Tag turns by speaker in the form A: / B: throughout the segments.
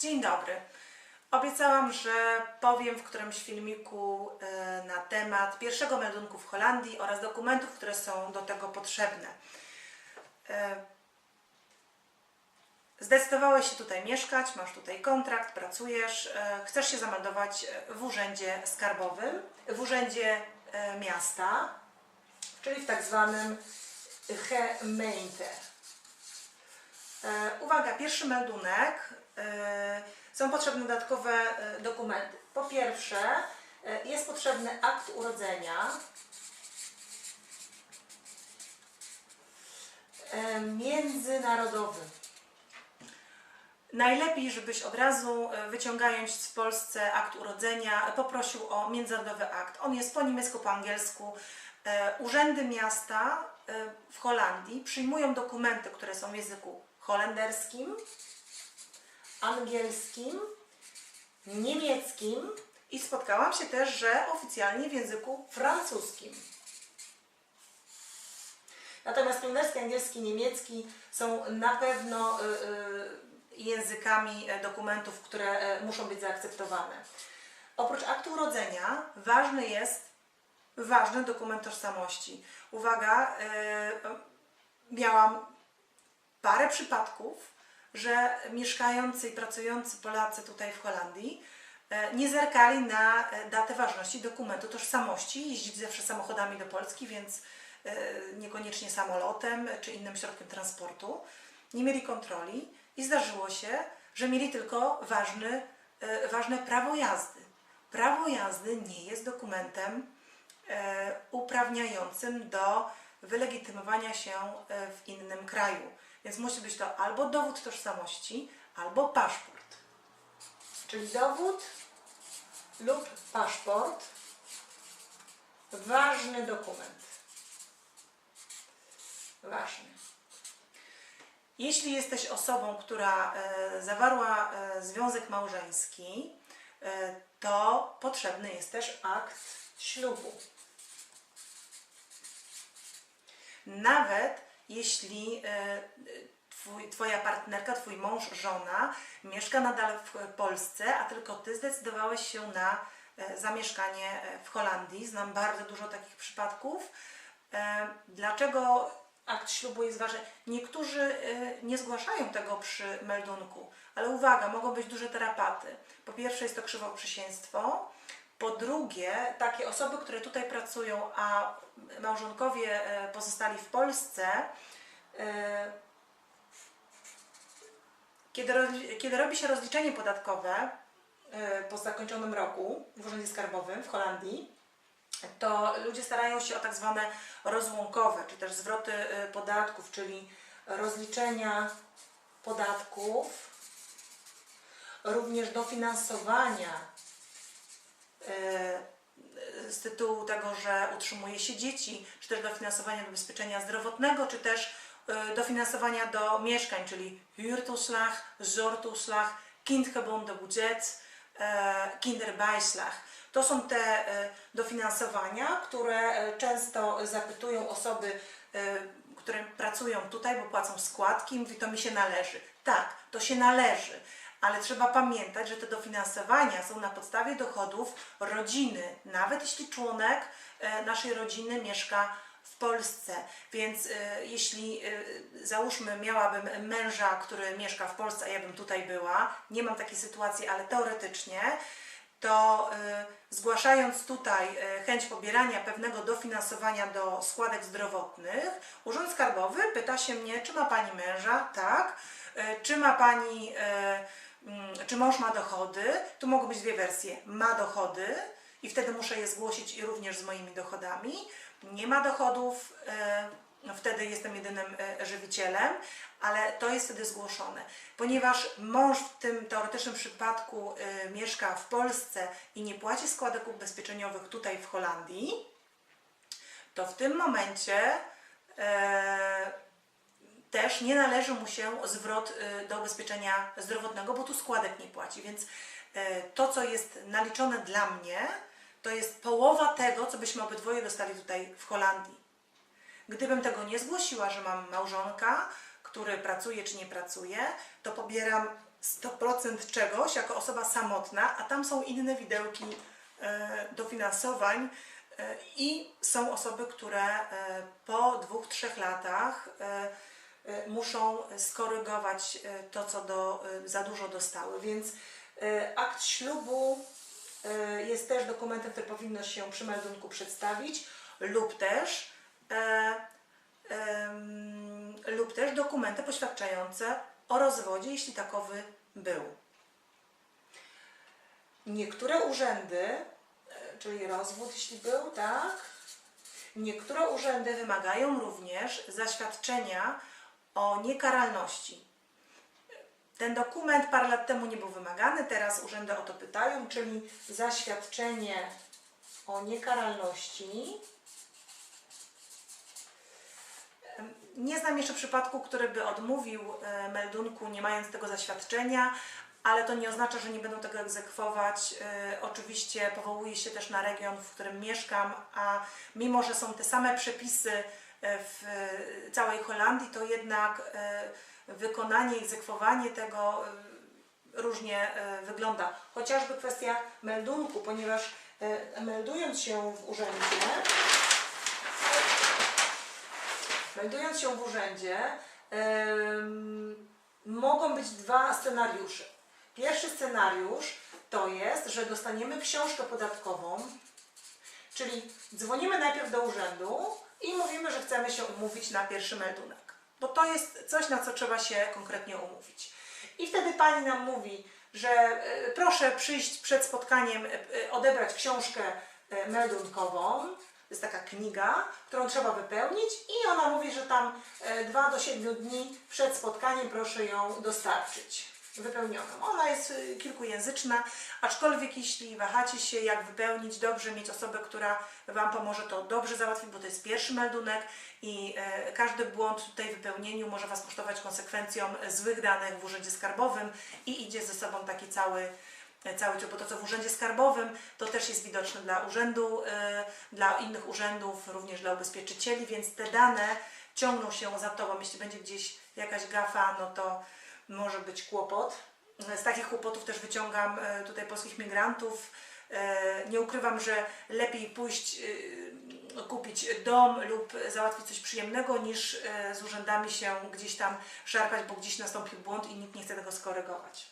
A: Dzień dobry. Obiecałam, że powiem w którymś filmiku e, na temat pierwszego meldunku w Holandii oraz dokumentów, które są do tego potrzebne. E, Zdecydowałeś się tutaj mieszkać, masz tutaj kontrakt, pracujesz, e, chcesz się zameldować w urzędzie skarbowym, w urzędzie miasta, czyli w tak zwanym gemeente. Uwaga, pierwszy meldunek. E, Są potrzebne dodatkowe e, dokumenty. Po pierwsze, e, jest potrzebny akt urodzenia. Międzynarodowy. Najlepiej, żebyś od razu wyciągając w Polsce akt urodzenia poprosił o międzynarodowy akt. On jest po niemiecku, po angielsku. Urzędy miasta w Holandii przyjmują dokumenty, które są w języku holenderskim, angielskim, niemieckim i spotkałam się też, że oficjalnie w języku francuskim. Natomiast holenderski, angielski, niemiecki są na pewno y, y, językami e, dokumentów, które e, muszą być zaakceptowane. Oprócz aktu urodzenia ważny jest ważny dokument tożsamości. Uwaga, e, miałam parę przypadków, że mieszkający i pracujący Polacy tutaj w Holandii e, nie zerkali na e, datę ważności dokumentu tożsamości. Jeździć zawsze samochodami do Polski, więc e, niekoniecznie samolotem czy innym środkiem transportu. Nie mieli kontroli i zdarzyło się, że mieli tylko ważny, ważne prawo jazdy. Prawo jazdy nie jest dokumentem uprawniającym do wylegitymowania się w innym kraju. Więc musi być to albo dowód tożsamości, albo paszport. Czyli dowód lub paszport. Ważny dokument. Ważny. Jeśli jesteś osobą, która e, zawarła e, związek małżeński, e, to potrzebny jest też akt ślubu. Nawet jeśli e, twój, Twoja partnerka, Twój mąż, żona mieszka nadal w Polsce, a tylko Ty zdecydowałeś się na e, zamieszkanie e, w Holandii. Znam bardzo dużo takich przypadków. E, Dlaczego akt ślubu jest ważny? Niektórzy e, nie zgłaszają tego przy meldunku, ale uwaga, mogą być duże tarapaty. Po pierwsze jest to krzywoprzysięstwo, po drugie, takie osoby, które tutaj pracują, a małżonkowie e, pozostali w Polsce, e, kiedy, robi się rozliczenie podatkowe e, po zakończonym roku w Urzędzie Skarbowym w Holandii, to ludzie starają się o tak zwane rozłąkowe, czy też zwroty podatków, czyli rozliczenia podatków, również dofinansowania z tytułu tego, że utrzymuje się dzieci, czy też dofinansowania do ubezpieczenia zdrowotnego, czy też e, dofinansowania do mieszkań, czyli huurtoeslag, zorgtoeslag, kindgebonden budget, e, kinderbijslag. To są te e, dofinansowania, które e, często zapytują osoby, e, które pracują tutaj, bo płacą składki, mówi to mi się należy. Tak, to się należy, ale trzeba pamiętać, że te dofinansowania są na podstawie dochodów rodziny, nawet jeśli członek e, naszej rodziny mieszka w Polsce. Więc e, jeśli e, załóżmy miałabym męża, który mieszka w Polsce, a ja bym tutaj była, nie mam takiej sytuacji, ale teoretycznie, to zgłaszając tutaj chęć pobierania pewnego dofinansowania do składek zdrowotnych, Urząd Skarbowy pyta się mnie, czy ma Pani męża? Tak. Czy ma Pani, czy mąż ma dochody? Tu mogą być dwie wersje. Ma dochody i wtedy muszę je zgłosić i również z moimi dochodami. Nie ma dochodów, y, no wtedy jestem jedynym e, żywicielem, ale to jest wtedy zgłoszone. Ponieważ mąż w tym teoretycznym przypadku e, mieszka w Polsce i nie płaci składek ubezpieczeniowych tutaj w Holandii, to w tym momencie e, też nie należy mu się zwrot e, do ubezpieczenia zdrowotnego, bo tu składek nie płaci. Więc e, to, co jest naliczone dla mnie, to jest połowa tego, co byśmy obydwoje dostali tutaj w Holandii. Gdybym tego nie zgłosiła, że mam małżonka, który pracuje czy nie pracuje, to pobieram 100% czegoś jako osoba samotna, a tam są inne widełki e, dofinansowań i są osoby, które po dwóch, trzech latach muszą skorygować e, to, co do, e, za dużo dostały. Więc e, akt ślubu e, jest też dokumentem, który powinno się przy meldunku przedstawić lub też e, lub też dokumenty poświadczające o rozwodzie, jeśli takowy był. Niektóre urzędy, e, czyli rozwód, jeśli był, tak? Niektóre urzędy wymagają również zaświadczenia o niekaralności. Ten dokument parę lat temu nie był wymagany, teraz urzędy o to pytają, czyli zaświadczenie o niekaralności. Nie znam jeszcze przypadku, który by odmówił e, meldunku, nie mając tego zaświadczenia, ale to nie oznacza, że nie będą tego egzekwować. E, Oczywiście powołuję się też na region, w którym mieszkam, a mimo, że są te same przepisy w e, całej Holandii, to jednak e, wykonanie, egzekwowanie tego e, różnie e, wygląda. Chociażby kwestia meldunku, ponieważ e, meldując się w urzędzie, Meldując się w urzędzie, mogą być dwa scenariusze. Pierwszy scenariusz to jest, że dostaniemy książkę podatkową, czyli dzwonimy najpierw do urzędu i mówimy, że chcemy się umówić na pierwszy meldunek. Bo to jest coś, na co trzeba się konkretnie umówić. I wtedy pani nam mówi, że e, proszę przyjść przed spotkaniem, e, e, odebrać książkę meldunkową. To jest taka kniga, którą trzeba wypełnić i ona mówi, że tam 2 do 7 dni przed spotkaniem proszę ją dostarczyć wypełnioną. Ona jest y, kilkujęzyczna, aczkolwiek jeśli wahacie się jak wypełnić, dobrze mieć osobę, która Wam pomoże to dobrze załatwić, bo to jest pierwszy meldunek i e, każdy błąd tutaj w wypełnieniu może Was kosztować konsekwencją złych danych w Urzędzie Skarbowym i idzie ze sobą taki cały e, cały tryb, bo to co w Urzędzie Skarbowym to też jest widoczne dla urzędu, e, dla innych urzędów, również dla ubezpieczycieli, więc te dane ciągną się za Tobą. Jeśli będzie gdzieś jakaś gafa, no to może być kłopot. Z takich kłopotów też wyciągam e, tutaj polskich migrantów. E, Nie ukrywam, że lepiej pójść e, kupić dom lub załatwić coś przyjemnego, niż z urzędami się gdzieś tam szarpać, bo gdzieś nastąpił błąd i nikt nie chce tego skorygować.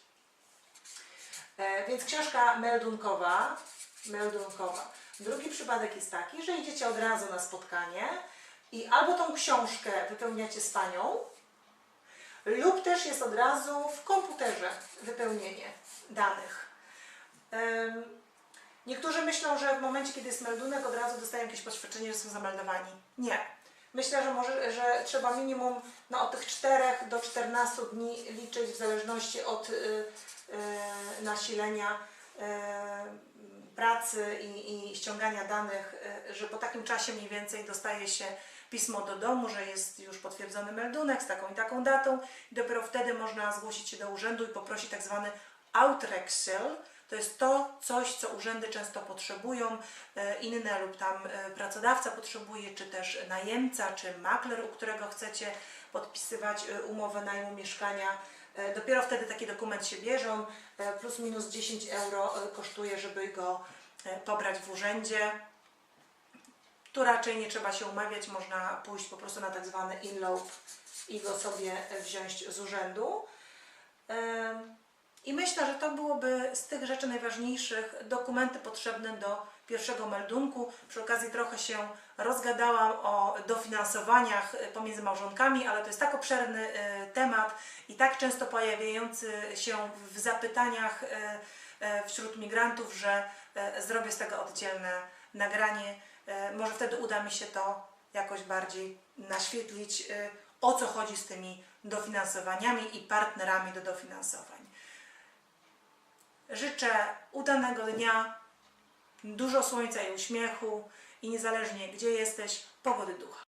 A: Więc książka meldunkowa, meldunkowa. Drugi przypadek jest taki, że idziecie od razu na spotkanie i albo tą książkę wypełniacie z panią, lub też jest od razu w komputerze wypełnienie danych. Niektórzy myślą, że w momencie, kiedy jest meldunek, od razu dostają jakieś poświadczenie, że są zameldowani. Nie. Myślę, że, może, że trzeba minimum no, od tych 4 do 14 dni liczyć w zależności od y, y, nasilenia y, pracy i, i ściągania danych, y, że po takim czasie mniej więcej dostaje się pismo do domu, że jest już potwierdzony meldunek z taką i taką datą i dopiero wtedy można zgłosić się do urzędu i poprosić tak zwany Outrexel. To jest to coś, co urzędy często potrzebują, e, inne lub tam e, pracodawca potrzebuje, czy też najemca, czy makler, u którego chcecie podpisywać e, umowę najmu mieszkania. Dopiero wtedy taki dokument się bierze, plus minus 10 euro kosztuje, żeby go pobrać w urzędzie. Tu raczej nie trzeba się umawiać, można pójść po prostu na tak zwany inlope i go sobie wziąć z urzędu. I myślę, że to byłoby z tych rzeczy najważniejszych dokumenty potrzebne do pierwszego meldunku. Przy okazji trochę się rozgadałam o dofinansowaniach pomiędzy małżonkami, ale to jest tak obszerny e, temat i tak często pojawiający się w zapytaniach e, e, wśród migrantów, że zrobię z tego oddzielne nagranie. E, Może wtedy uda mi się to jakoś bardziej naświetlić, e, o co chodzi z tymi dofinansowaniami i partnerami do dofinansowań. Życzę udanego dnia, dużo słońca i uśmiechu i niezależnie gdzie jesteś, pogody ducha.